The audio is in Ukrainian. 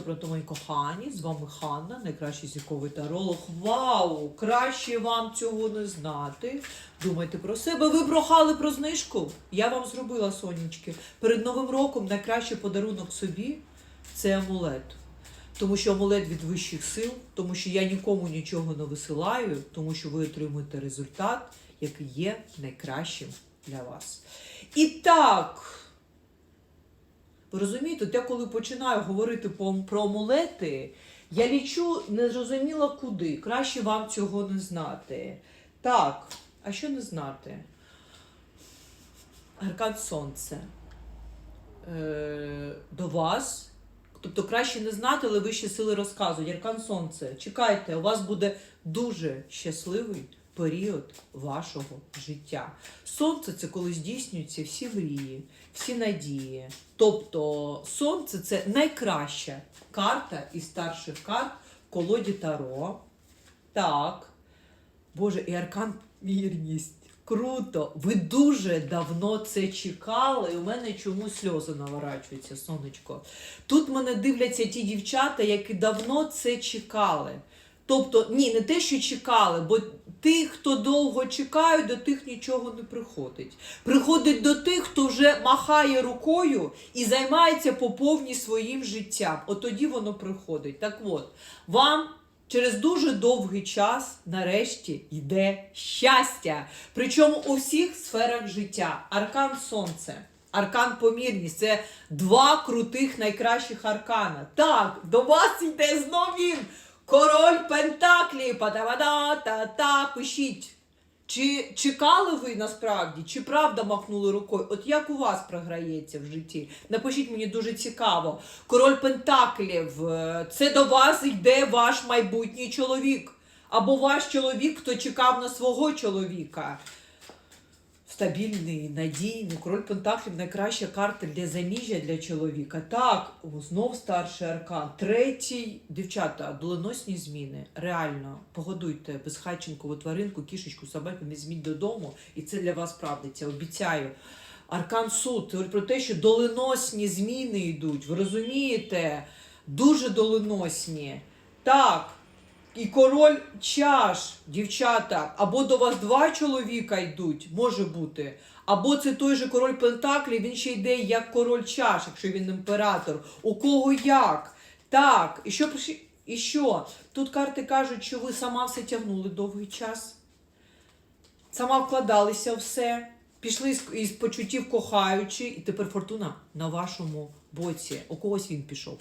про те, мої кохані. З вами Ханна, найкращий зірковий таролог. Вау! Краще вам цього не знати. Думайте про себе. Ви прохали про знижку. Я вам зробила сонечки. Перед Новим роком найкращий подарунок собі це амулет. Тому що амулет від вищих сил, тому що я нікому нічого не висилаю, тому що ви отримуєте результат, який є найкращим для вас. І так. Ви розумієте, от я коли починаю говорити про амулети, я лічу незрозуміло куди. Краще вам цього не знати. Так, а що не знати? Аркан Сонце. Е, до вас. Тобто краще не знати, але вищі сили розказують. Аркан Сонце, чекайте, у вас буде дуже щасливий період вашого життя. Сонце це коли здійснюються всі мрії, всі надії. Тобто сонце це найкраща карта із старших карт в колоді Таро. Так. Боже, і аркан вірність. Круто! Ви дуже давно це чекали, і у мене чомусь сльози наворачуються, сонечко. Тут мене дивляться ті дівчата, які давно це чекали. Тобто, ні, не те, що чекали, бо тих, хто довго чекають, до тих нічого не приходить. Приходить до тих, хто вже махає рукою і займається по повній своїм життям. От тоді воно приходить. Так от, вам через дуже довгий час нарешті йде щастя. Причому у всіх сферах життя. Аркан Сонце. Аркан помірність це два крутих найкращих аркана. Так, до вас йде знов він. Король Пентаклі, па-та-ба-да, та-та, пишіть. Чи чекали ви насправді, чи правда махнули рукою? От як у вас програється в житті? Напишіть мені дуже цікаво. Король Пентаклів, е, це до вас йде ваш майбутній чоловік. Або ваш чоловік, хто чекав на свого чоловіка. Стабільний, надійний. Король Пентаклів найкраща карта для заміжжя для чоловіка. Так, знов старший аркан. Третій, дівчата, доленосні зміни. Реально, погодуйте безхатченкову тваринку, кішечку, собаку, не зміть додому. І це для вас правдиться, обіцяю. Аркан суд про те, що доленосні зміни йдуть. Ви розумієте? Дуже доленосні. Так. І король чаш, дівчата, або до вас два чоловіка йдуть, може бути. Або це той же король Пентаклі, він ще йде як король чаш, якщо він імператор. У кого як? Так, і що І що? Тут карти кажуть, що ви сама все тягнули довгий час. Сама вкладалися все, пішли із, почуттів кохаючи, і тепер фортуна на вашому боці. У когось він пішов.